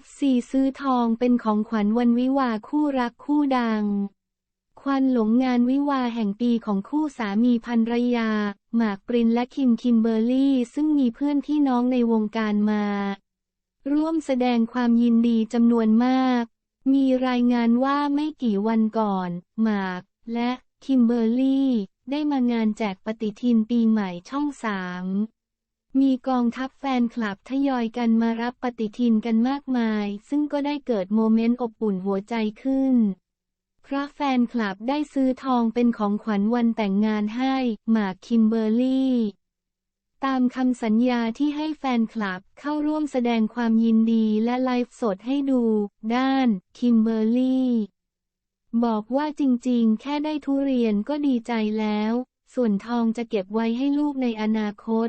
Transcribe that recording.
FC ซื้อทองเป็นของขวัญวันวิวาคู่รักคู่ดัง ควันหลงงานวิวาแห่งปีของคู่สามีภรรยา หมากปรินและคิมคิมเบอร์รี่ซึ่งมีเพื่อนพี่น้องในวงการมา ร่วมแสดงความยินดีจำนวนมาก มีรายงานว่าไม่กี่วันก่อน หมาก และคิมเบอร์รี่ ได้มางานแจกปฏิทินปีใหม่ช่องสาม มีกองทัพแฟนคลับทยอยกันมารับปฏิทินกันมากมาย ซึ่งก็ได้เกิดโมเมนต์อบอุ่นหัวใจขึ้น เพราะแฟนคลับได้ซื้อทองเป็นของขวัญวันแต่งงานให้หมากคิมเบอร์รี่ ตามคำสัญญาที่ให้แฟนคลับเข้าร่วมแสดงความยินดีและไลฟ์สดให้ดู ด้าน คิมเบอร์รี่ บอกว่าจริงๆ แค่ได้ทุเรียนก็ดีใจแล้ว ส่วนทองจะเก็บไว้ให้ลูกในอนาคต